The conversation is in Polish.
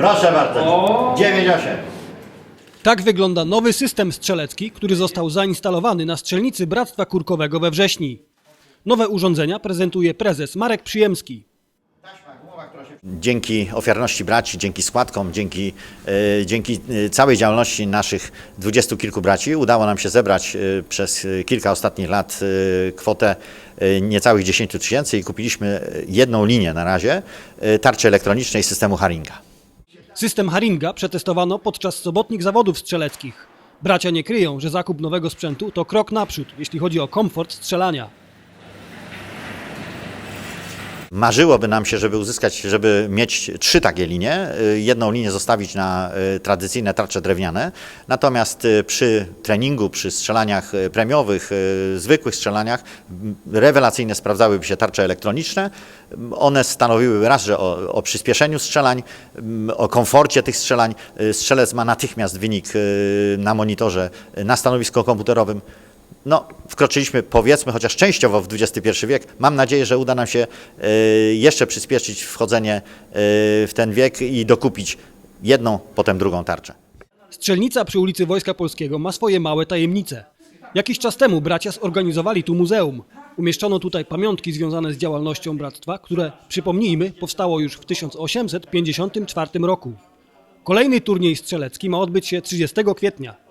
Proszę bardzo. 9-8. Tak wygląda nowy system strzelecki, który został zainstalowany na strzelnicy Bractwa Kurkowego we wrześni. Nowe urządzenia prezentuje prezes Marek Przyjemski. Dzięki ofiarności braci, dzięki składkom, dzięki, e, dzięki e, całej działalności naszych dwudziestu kilku braci udało nam się zebrać e, przez e, kilka ostatnich lat e, kwotę e, niecałych 10 tysięcy i kupiliśmy jedną linię na razie e, tarczy elektronicznej systemu Haringa. System Haringa przetestowano podczas sobotnich zawodów strzeleckich. Bracia nie kryją, że zakup nowego sprzętu to krok naprzód, jeśli chodzi o komfort strzelania. Marzyłoby nam się, żeby uzyskać, żeby mieć trzy takie linie. Y, Jedną linię zostawić na y, tradycyjne tarcze drewniane. Natomiast y, przy treningu, przy strzelaniach premiowych, zwykłych strzelaniach, rewelacyjnie sprawdzałyby się tarcze elektroniczne. One stanowiły raz, że o, o przyspieszeniu strzelań, o komforcie tych strzelań. Strzelec ma natychmiast wynik na monitorze na stanowisku komputerowym. No, wkroczyliśmy powiedzmy chociaż częściowo w XXI wiek. Mam nadzieję, że uda nam się y, jeszcze przyspieszyć wchodzenie y, w ten wiek i dokupić jedną, potem drugą tarczę. Strzelnica przy ulicy Wojska Polskiego ma swoje małe tajemnice. Jakiś czas temu bracia zorganizowali tu muzeum. Umieszczono tutaj pamiątki związane z działalnością bractwa, które, przypomnijmy, powstało już w 1854 roku. Kolejny turniej strzelecki ma odbyć się 30 kwietnia.